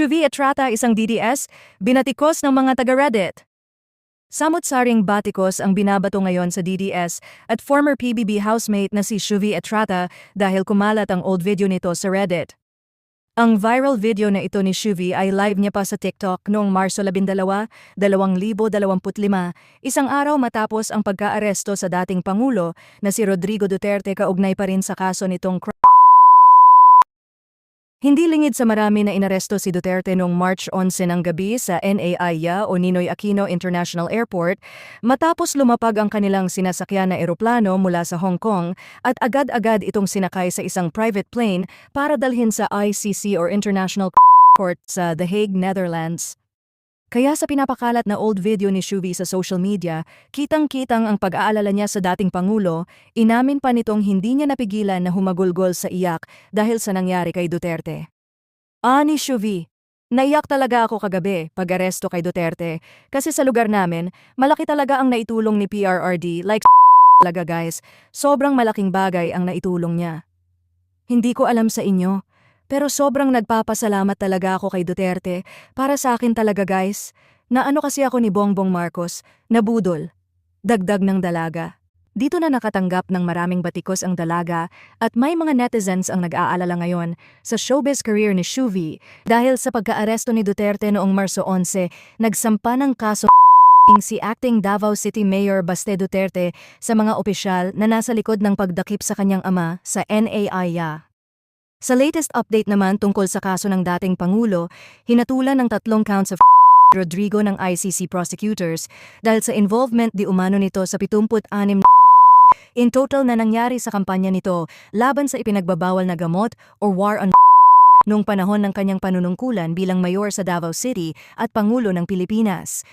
Shuvi Etrata isang DDS, binatikos ng mga taga-Reddit. Samot-saring batikos ang binabato ngayon sa DDS at former PBB housemate na si Shuvi Etrata dahil kumalat ang old video nito sa Reddit. Ang viral video na ito ni Shuvi ay live niya pa sa TikTok noong Marso 12, 2025, isang araw matapos ang pagkaaresto sa dating Pangulo na si Rodrigo Duterte kaugnay pa rin sa kaso nitong cr- hindi lingid sa marami na inaresto si Duterte noong March 11 ng gabi sa NAIA o Ninoy Aquino International Airport matapos lumapag ang kanilang sinasakyan na eroplano mula sa Hong Kong at agad-agad itong sinakay sa isang private plane para dalhin sa ICC or International Court sa The Hague, Netherlands. Kaya sa pinapakalat na old video ni Shuvi sa social media, kitang-kitang ang pag-aalala niya sa dating Pangulo, inamin pa nitong hindi niya napigilan na humagulgol sa iyak dahil sa nangyari kay Duterte. Ani Shuvi, naiyak talaga ako kagabi pag-aresto kay Duterte kasi sa lugar namin, malaki talaga ang naitulong ni PRRD like talaga guys, sobrang malaking bagay ang naitulong niya. Hindi ko alam sa inyo, pero sobrang nagpapasalamat talaga ako kay Duterte para sa akin talaga guys. Na ano kasi ako ni Bongbong Marcos, nabudol. Dagdag ng dalaga. Dito na nakatanggap ng maraming batikos ang dalaga at may mga netizens ang nag-aalala ngayon sa showbiz career ni Shuvi dahil sa pagkaaresto ni Duterte noong Marso 11, nagsampa ng kaso si acting Davao City Mayor Baste Duterte sa mga opisyal na nasa likod ng pagdakip sa kanyang ama sa NAIA. Sa latest update naman tungkol sa kaso ng dating Pangulo, hinatulan ng tatlong counts of Rodrigo ng ICC prosecutors dahil sa involvement di umano nito sa 76 na In total na nangyari sa kampanya nito laban sa ipinagbabawal na gamot or war on noong panahon ng kanyang panunungkulan bilang mayor sa Davao City at Pangulo ng Pilipinas.